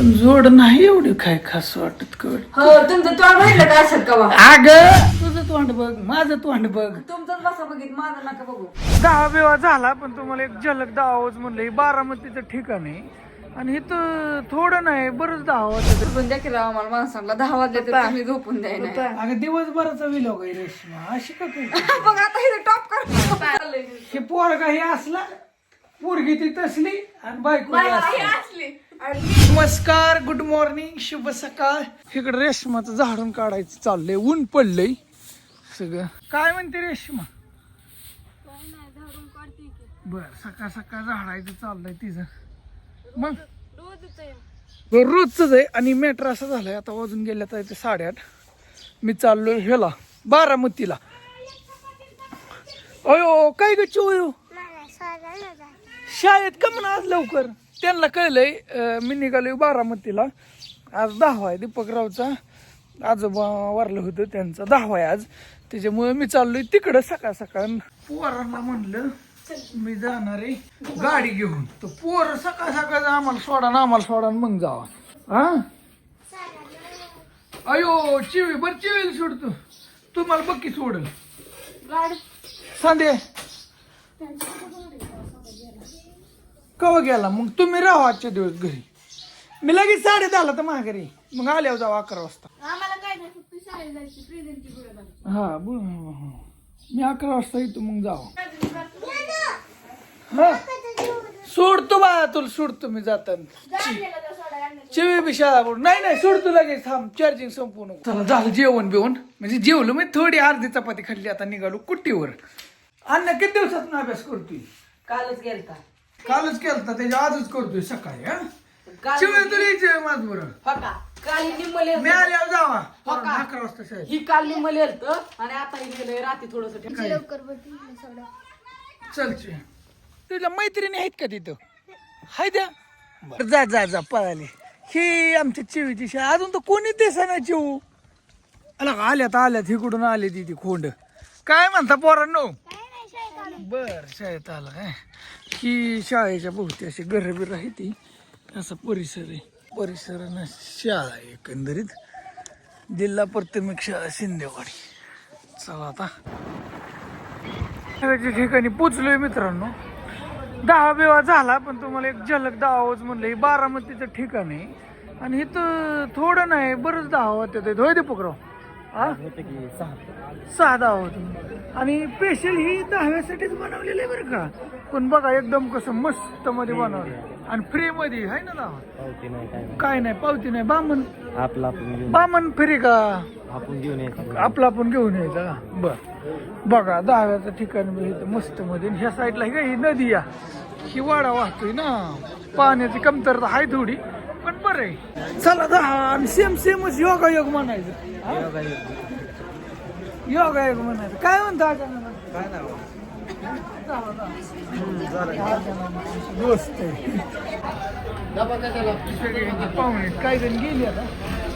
पण जोड नाही एवढी काय खास वाटत कळ हो तुमचं तोंड राहिलं का असं का बा? अग तुझं तोंड बघ माझं तोंड बघ. तुमचंच बसा बघित माझं नका बघू. दहा बिवा झाला पण तुम्हाला एक झलक दावाच म्हणलं हे बारामतीचं ठिकाण आहे. आणि इथं थोडं नाही बरंच दहा झोपून द्या की राव आम्हाला माणसांना दहा वाजले तर तुम्ही झोपून द्याय नाही. अगं दिवसभराचा विलोग आहे रेशमा. अशी का करते? मग आता हे टॉप कर. हे पोरगा हे असला पोरगी ती तसली आणि बायको ही असली. नमस्कार गुड मॉर्निंग शुभ सकाळ. इकडे रेशमाचं झाडून काढायचं चाललंय ऊन पडलंय. सगळं. काय म्हणते रेशमा? बर सकाळ सकाळ झाडायचं चाललंय तिचं. मग? रोजच आहे आणि मॅटर असं झालंय आता वाजून गेल्या तर ते साडेआठ. मी चाललोय ह्याला बारामतीला. अयो काय ग चोयो? शाळेत का म्हणा आज लवकर? त्यांना कळलंय मी निघालोय बारामतीला. आज दहावा आहे दीपकरावचा. आजोबा वारलं होतं त्यांचा दहावा आहे आज. त्याच्यामुळे मी चाललोय तिकडं सकाळ सकाळ. पोरांना म्हणलं मी जाणार आहे गाडी घेऊन. तर पोर सकाळ सकाळ आम्हाला सोडा ना आम्हाला सोडा मग जावा. हा? अयो चिवी बर चिवीला सोडतो. तुम्हाला बक्की सोडल. सांदे. कवा गेला? मग तुम्ही राहा आजच्या दिवस घरी. मी लगेच साडे दहाला तर माघारी मग आल्यावर जाऊ अकरा वाजता. हा ब- हा. मी अकरा वाजता येतो मग जाऊ. हा? सोडतो बा तुला सोडतो मी जाताना. चिवी बी शाळा बुड नाही नाही सोडतो लगेच थांब चार्जिंग संपूर्ण चला झालं जेवण बिवण. म्हणजे जेवलो मी थोडी अर्धी चपाती खाल्ली आता निघालो कुट्टीवर. अन्न किती दिवसात अभ्यास करतोय? कालच गेलता. कालच केलता त्याच्या आजच करतोय सकाळी हा? काल शिवाय तुला यायचंय माझ बरं. हो का? काल निम्मले मी आल्यावर जावा. हो का? अकरा वाजता शाळेत. ही काल आणि आता ही रात्री थोडस. तुला मैत्रिणी आहेत का तिथं? हाय द्या बरं जा जा जा पळाली. ही आमच्या चिवीची शाळा. अजून तर कोणी दिसा ना चिवू अला आल्यात आल्यात. इकडून आले तिथे खोंड. काय म्हणता पोरांनो? बर शाळेत आला काय? ही शाळेच्या भोवती अशी घरं आहे ती. असा परिसर आहे. परिसरानं शाळा आहे एकंदरीत. जिल्हा प्राथमिक शाळा शिंदेवाडी. चला आता. शाळेच्या ठिकाणी पोचलोय मित्रांनो. दहा बेवा झाला पण तुम्हाला एक झलक दावाच म्हणलं. हे बारामतीचं ठिकाण आहे. आणि इथं थोडं नाही बरंच दहा त्यात होय दीपकराव हा? सहा. दहा होत आणि स्पेशल ही दहाव्यासाठीच बनवलेलं आहे बरं का. पण बघा एकदम कसं मस्त मध्ये बनवलं. आणि फ्री मध्ये आहे ना दहा पावती नाही काय नाही. काय नाही पावती नाही. बामन आपलं आपण घेऊन बामन फ्री का? आपण घेऊन यायचं. आपला आपण घेऊन यायचा का? बर. बघा दहाव्याचं ठिकाण बी इथं मस्त मध्ये. आणि ह्या साईडला ही काय ही नदी या. ही वाडा वाहतोय ना. पाण्याची कमतरता आहे थोडी पण बरं आहे. चला दहा आणि सेम सेमच योगा योग म्हणायचं? योगा योग म्हणायचं. काय म्हणता सगळे पाहुणे काही जण गेले आता.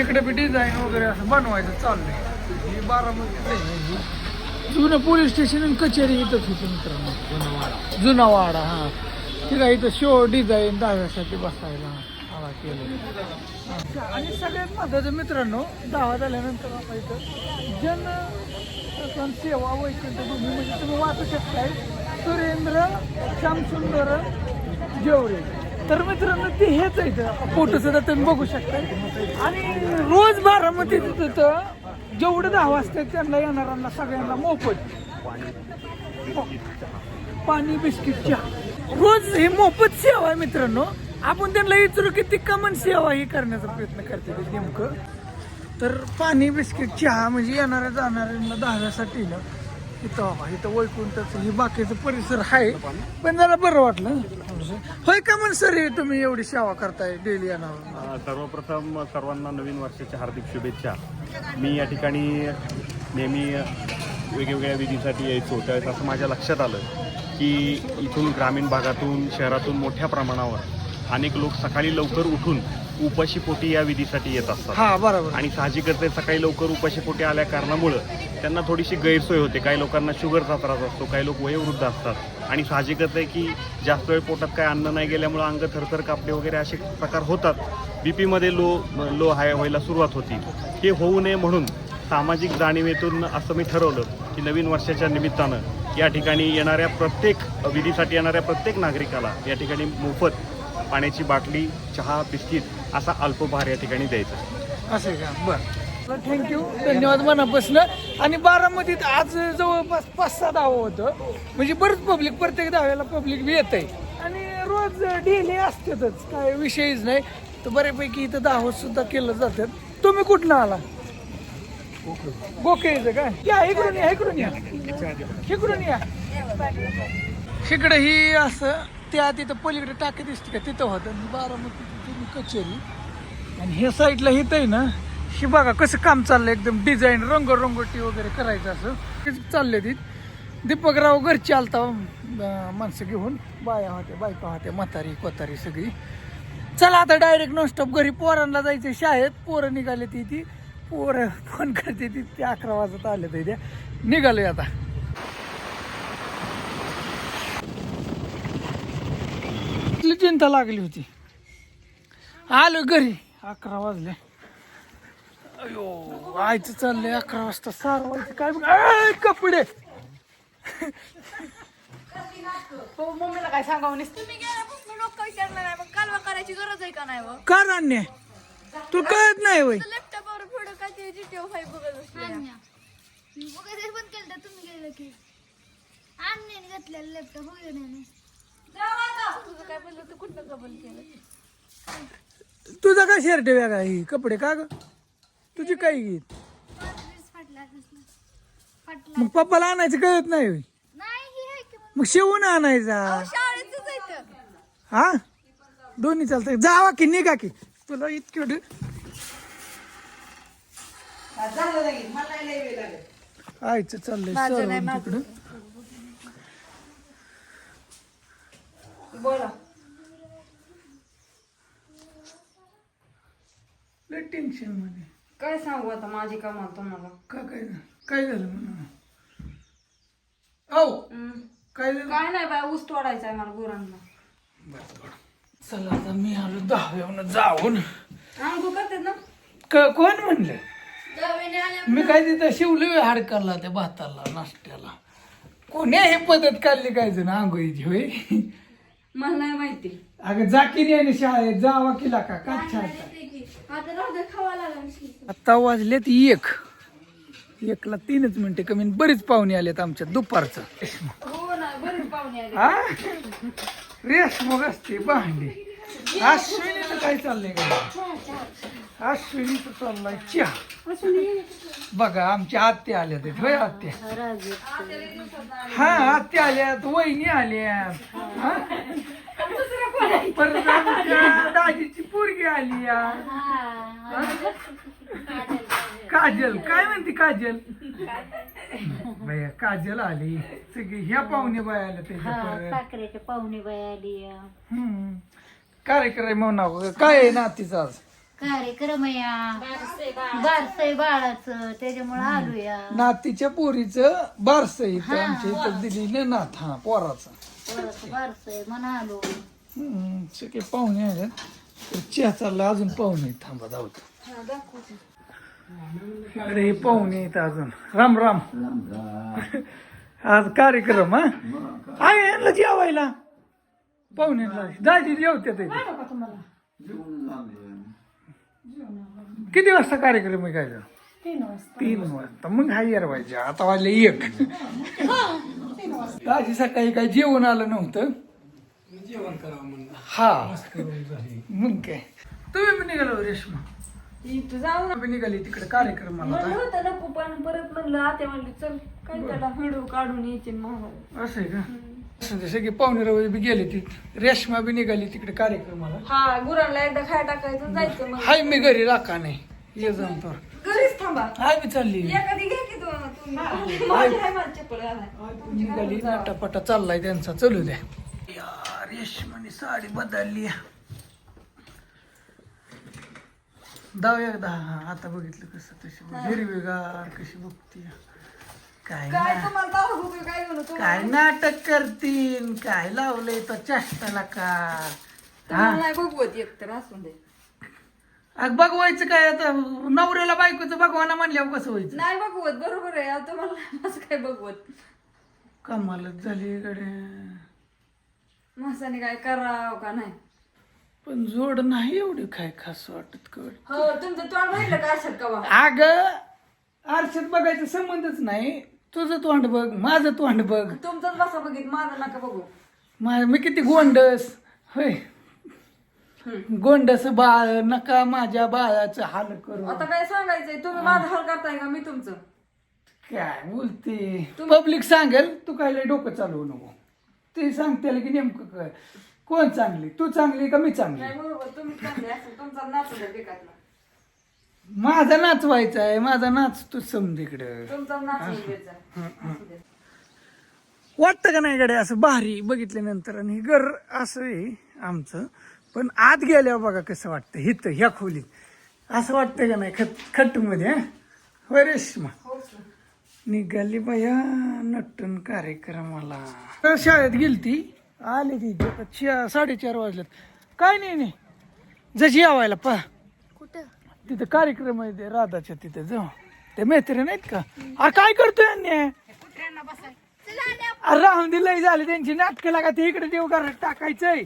इकडे बी डिझाईन वगैरे असं बनवायचं चाललंय. ही बारामती जुनं पोलीस स्टेशन आणि कचेरी इथंच होती मित्रांनो. जुना वाडा. हा. आहे इथं शो डिझाईन दहाव्यासाठी बसायला. केलं आणि सगळ्यात महत्वाचं मित्रांनो दहा झाल्यानंतर आपण इथं जन सेवा वैकुंठ भूमी म्हणजे तुम्ही वाचू शकताय. सुरेंद्र श्यामसुंदर जेवरे तर मित्रांनो ते हेच आहे फोटो सुद्धा तुम्ही बघू शकताय. आणि रोज बारामती तिथं जेवढं दहा वाजता त्यांना येणाऱ्यांना सगळ्यांना मोफत. पाणी बिस्किट चहा. रोज ही मोफत सेवा आहे मित्रांनो. आपण त्यांना विचारू किती कमन सेवा ही करण्याचा प्रयत्न करते नेमकं. तर पाणी बिस्किट चहा म्हणजे येणाऱ्या जाणाऱ्यांना दहाव्यासाठी ना इथं बाबा इथं वैकुंठाचं हे बाकीचं परिसर आहे. पण जरा बरं वाटलं. होय का म्हण सर हे तुम्ही एवढी सेवा करताय डेली येणार? अ, सर्वप्रथम सर्वांना नवीन वर्षाच्या हार्दिक शुभेच्छा. मी या ठिकाणी नेहमी वेगवेगळ्या विधीसाठी यायचो. त्यावेळेस असं माझ्या लक्षात आलं की इथून ग्रामीण भागातून शहरातून मोठ्या प्रमाणावर अनेक लोक सकाळी लवकर उठून उपाशी पोटी या विधीसाठी येत असतात. हा बरोबर. आणि साहजिकच आहे सकाळी लवकर उपाशी पोटी आल्या कारणामुळं त्यांना थोडीशी गैरसोय होते. काही लोकांना शुगरचा त्रास असतो काही लोक वयोवृद्ध असतात. आणि साहजिकच आहे की जास्त वेळ पोटात काय अन्न नाही गेल्यामुळं अंग थरथर कापणे वगैरे असे प्रकार होतात. बी पीमध्ये लो लो हाय व्हायला सुरुवात होती. हे होऊ नये म्हणून सामाजिक जाणीवेतून असं मी ठरवलं की नवीन वर्षाच्या निमित्तानं या ठिकाणी येणाऱ्या प्रत्येक विधीसाठी येणाऱ्या प्रत्येक नागरिकाला या ठिकाणी मोफत पाण्याची बाटली चहा बिस्किट असा अल्पोपहार या ठिकाणी द्यायचा. असं आहे का? बर. थँक्यू धन्यवाद मनापासून. आणि बारामतीत आज जवळपास पाच सहा धावं होतं. म्हणजे बरंच पब्लिक प्रत्येक धाव्याला पब्लिक बी येत आहे आणि रोज डेली असतातच काय विषयच नाही. तर बऱ्यापैकी इथं दावत सुद्धा केलं जातात. तुम्ही कुठनं आला? गोकेचं का? या इकडून या इकडून या. इकडून या. इकडे ही असं त्या तिथं पलीकडे टाकी दिसते का? तिथं होतं. आणि बारामती तिथून कचेरी. आणि हे साईडला हित आहे ना हे बघा कसं काम चाललंय. एकदम डिझाईन रंगरंगोटी वगैरे करायचं असं. तेच चालले ती दीपकराव घरची आलता माणसं घेऊन. बाया होत्या बायका होत्या म्हातारी कोतारी सगळी. चला आता डायरेक्ट नॉनस्टॉप घरी पोरांना जायचं शाळेत. पोरं निघाले ती ती पोरं फोन करते ती ते अकरा वाजत आले ते निघाले आता. इथली चिंता लागली होती. आलो घरी. अकरा वाजले. अयो आयचं चाललंय अकरा वाजता सार वाजता. काय बघ आय, कपडे. मम्मीला काय सांगावं नुसतं? तुम्ही गेल्यापासून लोक विचारलं नाही. मग कालवा करायची गरज आहे का नाही मग? का रान्य तू कळत नाही वय लॅपटॉपवर पुढं काय ते जीटीओ फाईव्ह बघत वगैरे बंद केलं तर तुम्ही गेलं की. आणणे घातलेलं लॅपटॉप वगैरे नाही तुझं काय पहिलं तू कुठं कबल केलं तुझा काय शर्ट वेगळा? ही कपडे का ग? तुझी काय गीत ड्रेस फाटला कसला फाटला मग पप्पाला आणायचं कळत नाही होय. नाही ही आहे की मग शेवून आणायचा. शाळेतच हा? दोन्ही चालतंय. जावा की निघा की. तुला इतकं ड- आईचं चाललंय सर्व तिकडं. बोला. लय टेन्शनमध्ये. काय सांगू आता माझी कामात तुम्हाला. का काय झालं? काय झालं म्हणून? औ! काय झालं? काय नाही बाय ऊस तोडायचा आहे मला गुरांना. चला आता मी आलो दहाव्यावनं जाऊन. अंगू करतात ना? क- कोण म्हणलं? मी काय तिथं शिवलं हाडकाला त्या भाताला नाश्त्याला. कोणी हे पद्धत काढली काय जण? आंघोळीची होय? मला नाही माहिती. अगं जा की नाही शाळेत जावा किला का का छान. आता राहू दे खावा लागला आता वाजलेत एक. एकला तीनच मिनिटे कमी आणि बरीच पाहुणे आलेत आमच्या दुपारचं. हो ना बरीच पाहुणे आले हा? रेस मग असते भांडी. अश्विनीचं काय चाललंय का अश्विनीचं चाललंय चहा. बघा आमच्या आत्या आल्या ते होय आत्या हा आत्या आल्यात वहिनी आल्यात. हा? परत आमच्या दाजीची पोरगी आली या. काजल काय म्हणते काजल? भैया काजल आली. सगळी ह्या पाहुणे बाय आल्या त्याच्या परत. पाहुणे बाई आली हम्म. कार्यक्रम नाव काय आहे नातीचं आज? कार्यक्रम या बारसय बाळाचं त्याच्यामुळे आलो या नातीच्या पोरीचं बारस इथं आमच्या इथं दिली ना नाथ हा पोराचं. बारसय म्हणून आलो. हम्म. पाहुणे आहेत. तर चहा चालला अजून पाहुणे आहेत. थांबा जाऊत अरे हे पाहुणे आहेत अजून. राम राम. आज कार्यक्रम हा? आहे यांना जेवायला. पाहुण्यांना. दाजी जेवत्यात इथे. किती वाजता कार्यक्रम आहे काय तीन वाजता. मग हा यार पाहिजे आता वाजले एक. दाजी सकाळी काय जेवण आलं नव्हतं? जेवण करावं म्हणलं. हा. मग काय? तुम्ही पण निघालो रेश्मा. इथं जाऊ ना. निघाली तिकडे कार्यक्रमाला म्हणलं होतं नको पण परत म्हणलं आते म्हणली चल काय त्याला व्हिडिओ काढून यायचे मग असं आहे का? असं ते सगळे पाहुणे रवळे बी गेले ती रेश्मा बी निघाली तिकडे कार्यक्रमाला. हा गुरांना एकदा खाय टाकायचं आणि जायचं मग. हाय मी घरी राखा नाही. ये जाऊन तर. घरीच थांबा. हाय मी चालली. एखादी घे की तू तुम्ही. माझी आहे माझी चप्पल घालाय निघाली. नाटापाटा चाललाय त्यांचा. चलू द्या. यार रेशमाने साडी बदलली. दाव एकदा. हा, आता बघितलं कसं तशी हिरवीगार कशी बघती काय काय ना तुम्हाला दावा होतो काय म्हणू नाटक करतीन काय लावलंय तर चेष्टाला का? तुम्हाला नाही बघवत एक तर असून दे. अग बघवायचं काय आता? नवऱ्याला बायकोचं बघवाना म्हणल्यावर कसं व्हायचं? नाही बघवत बरोबर आहे. आता मला काय बघवत कमालच झाली कडे माणसाने काय करावं का नाही? पण जोड नाही एवढी काय खास वाटत कळ हो तुमचं तोंड राहिलं का अशात कवा? अग आरशात बघायचा संबंधच नाही. तुझं तोंड बघ माझं तोंड बघ. तुमचंच बसा बघित माझं नका बघू. मा- मी किती गोंडस. होय. गोंडस बाळ नका माझ्या बाळाचं हाल करू. आता काय सांगायचंय? तुम्ही माझं हाल करताय का? मी तुमचं. काय बोलते? पब्लिक सांगेल तू काय लय डोकं चालवू नको. ते सांगते की नेमकं काय कोण चांगली? तू चांगली का मी चांगली? नाही बरोबर. तुम्ही चांगले असेल तुमचा नाच द्या पिकातला माझा नाच व्हायचा आहे माझा नाच तू समज इकडं. तुमचा नाच द्यायचा असू दे. वाटतं का नाही गड्या असं भारी बघितल्यानंतर? आणि घर असं आहे आमचं पण आत गेल्यावर बघा कसं वाटतं हिथं ह्या खोलीत. असं वाटतं का नाही खट खट्टमध्ये हं? होय रेश्मा. निघाली बाया नटन कार्यक्रमाला. तर शाळेत आली ती आता चा- साडेचार वाजल्यात. काय नाही नाही. जशी यावायला पा कुठं तिथं कार्यक्रम आहे ते राधाच्या तिथे जाऊ ते मैत्रीण नाहीत का? अरे काय करतोय अन्याय अरे राहून दिलंय झाले त्यांची नाटकं लागा ते इकडे देऊ करा टाकायचंय.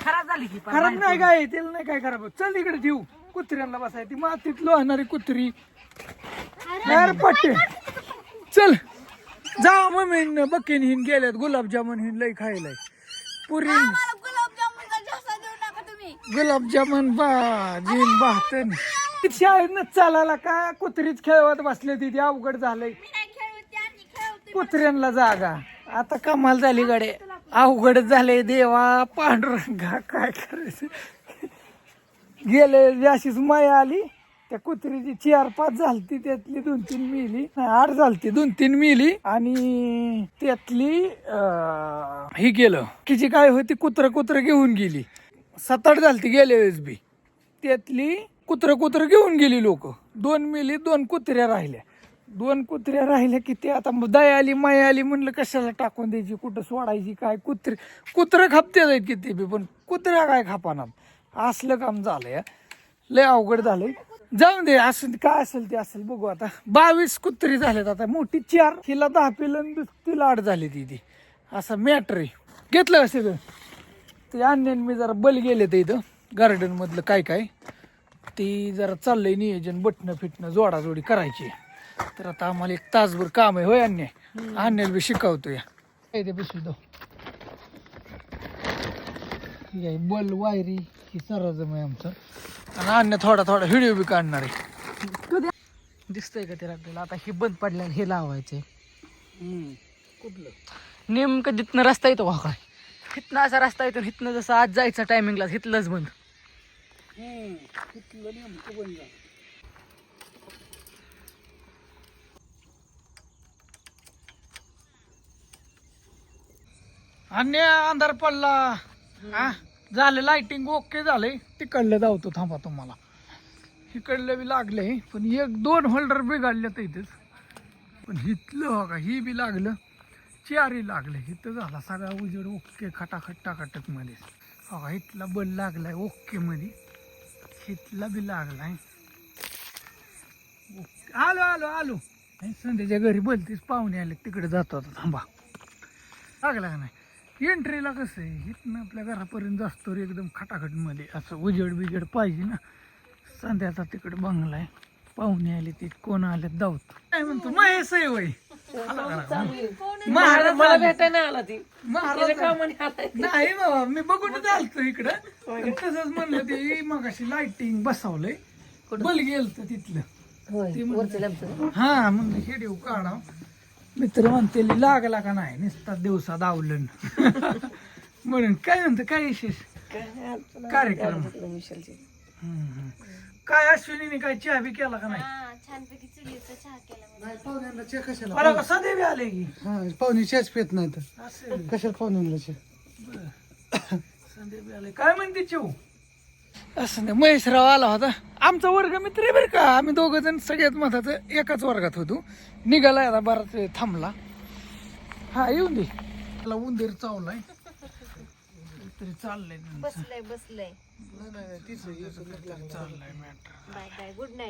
खराब झाली की खराब नाही काय त्याला नाही काय खराब होत. चल इकडे ठेवू. कुत्र्यांना बसाय ती मातीत लोहणारी कुत्री. अरे पट्टे. चल. जा मम्मी बकेन हिन गेल्यात गुलाबजामुन हिन लय खायलाय. पुरी गुलाबजामुनचा जास्त देऊ नका तुम्ही. गुलाबजामुन भाजीन भातन. शाळेत चालायला का कुत्रीच खेळवत बसले तिथे अवघड झालंय. कुत्र्यांना जागा. आता कमाल झाली गडे. अवघड झाले देवा पांडुरंगा काय करायचं? गेले अशीच माया आली त्या कुत्रीची चार पाच झालती त्यातली दोन तीन मिली. आठ झालती दोन तीन मिली. आणि त्यातली हे गेलं तिची काय होती कुत्र कुत्र घेऊन गेली. सात आठ झालती गेल्या वेळेस बी. त्यातली कुत्रं कुत्रं घेऊन गेली लोक. दोन मिली दोन कुत्र्या राहिल्या. दोन कुत्र्या राहिल्या की ते आता दया आली माया आली म्हणलं कशाला टाकून द्यायची कुठं सोडायची काय? कुत्रे कुत्रं खापते जाईल किती बी पण कुत्र्या काय खापाना असलं काम झालंय लय अवघड झालंय. जाऊन दे असं काय असेल ते असेल बघू आता. बावीस कुत्री झाल्यात आता मोठी चार हिला दहा पिलं तिला आठ झाली ती ती. असं मॅटर आहे. घेतलं का सगळं? ते अन्यान मी जरा बल गेले ते इथं गार्डनमधलं काय काय. ती जरा चाललंय नियोजन बटणं फिटणं जोडाजोडी करायची. तर आता आम्हाला एक तासभर काम आहे होय अन्य? अन्याला बी शिकवतो या काय ते पिशवी दो. ही बल वायरी ही सरजम आहे आमचं. आणि अन्य थोडा थोडा व्हिडिओ बी काढणार आहे. दिसतंय का ते आपल्याला आता हे बंद पडल्याने हे लावायचंय. कुठलं नेमकं जिथनं रस्ता येतो बघा. काय हिथनं असा रस्ता येतो हिथनं जसं आज जायचं टायमिंगला हिथलंच बंद कुठलं नेमकं बंद झालं अन्य अंधार पडला. हा झालं लाइटिंग ओके झालंय. तिकडलं धावतो थांबा तुम्हाला. इकडलं बी लागलंय पण एक दोन होल्डर बिघडले तर इथेच. पण हिथलं बघा का ही बी लागलं. चारही लागले. इथं झाला सगळा उजेड ओके खटाखट टाकाटकमध्ये. बघा इथला बल लागलाय ओके मध्ये. शेतीला बी लागलाय. आलो आलो आलो. संध्याच्या घरी बोलतीस पाहुणे आले तिकडे जातो आता थांबा. लागला का नाही? एंट्रीला कसं आहे? इथनं आपल्या घरापर्यंत जास्तो रे एकदम खटाखटमध्ये असं उजेड बिजेड पाहिजे ना. संध्याचा तिकडे बंगला आहे. पाहुणे आले ते कोण आले दावत काय म्हणतो? महेश आहे वय महाराज मला. भेटायला आला ती. महाराज नाही बाबा मी बघून आलतो इकडं. तसंच म्हणलं ते मग अशी लाइटिंग बसवलंय. बल गेलत तिथलं. हा मग हेडिओ काढा मित्र म्हणते लागला का नाही? नुसता दिवसा दावलं म्हणून काय म्हणतं काय विशेष? कार्यक्रम. हम्म, हम्म. काय अश्विनीने काय चहा बी केला का नाही? हा छानपैकी चुलीचा चहा केला मला कसा देवी आले की? पाहुणे चहाच पित नाही तर असेल कशाला पाहुणे चहा? संदीप आले? काय म्हणते चिव असं नाही महेशराव आला होता. आमचा वर्ग मित्र आहे बरं का. आम्ही दोघं जण सगळ्यात मधाचं एकाच वर्गात होतो. निघालाय आता बराच वेळ थांबला. हा येऊन दे. त्याला उंदीर चावलाय. तरी चाललंय. बसलंय बसलंय.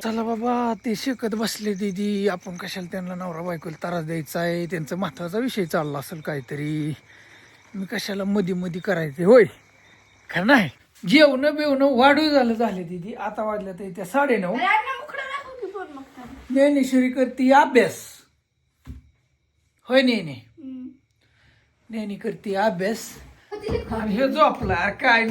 चला बाबा ते शिकत बसले दीदी. आपण कशाला त्यांना नवरा बायकोला त्रास द्यायचा आहे? त्यांचा महत्त्वाचा विषय चालला असेल काहीतरी. मी कशाला मधी मधी करायचे? होय. खरं नाही. जेवण बिवणं वाढू झालं झाले दीदी. आता वाजल्या ते त्या साडे नऊ ज्ञानेश्वरी करते अभ्यास. होय नेने. नेहमी करते अभ्यास. आणि हे झोपला. अरे काय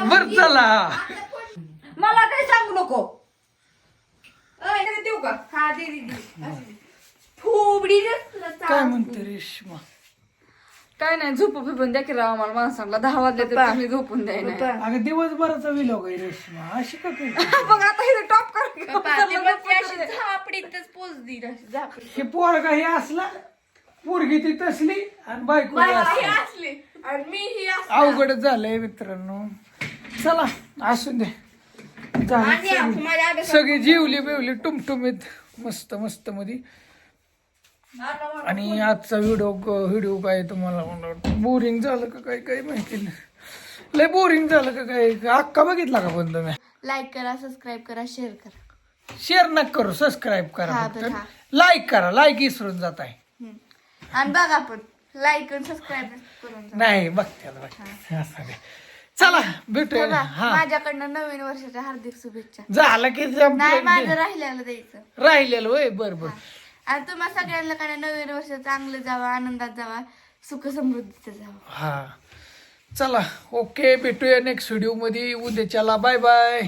बर चला. मला काही सांगू नको. देऊ का? हा दे. फुबडी काय. म्हणते रेश्मा? काय नाही झोपू फिपून द्या की राव मला माणसाला दहा वाजले तर तुम्ही झोपून द्याय नाही. अगं दिवसभराचा विलोग आहे रेश्मा अशी का तू बघ आता इथे टॉप कर झापडीतच पोच देईल अशी झापडी. हे पोरगा हे असला पोरगी ती तसली आणि बायको ही असली. असले आणि मी ही असले. अवघडच झालंय मित्रांनो. चला असू दे. झालं आणि आपण सगळी- जिवली बिवली टुमटुमीत मस्त मस्त मध्ये आणि आजचा व्हिडिओ व्हिडिओ काय तुम्हाला बोरिंग झालं का काय? काही माहिती नाही. लय बोरिंग झालं का काय? अक्का बघितला का पण तुम्ही? लाईक करा सबस्क्राईब करा शेअर करा. शेअर नका करू सबस्क्राईब करा. लाईक करा लाईक विसरून जात आहे. आणि बघा पण लाईक आणि सबस्क्राईब. नाही असं दे. चला भेटूया. बघा, माझ्याकडनं नवीन वर्षाच्या हार्दिक शुभेच्छा. झालं की नाही माझं राहिलेलं द्यायचं. राहिलेलं होय बर बर. आणि तुम्हा सगळ्यांना काय नवीन वर्ष चांगलं जावं आनंदात जावा सुख समृद्धीचं जावं. हा. चला ओके भेटूया नेक्स्ट व्हिडिओमध्ये. उद्याच्याला बाय बाय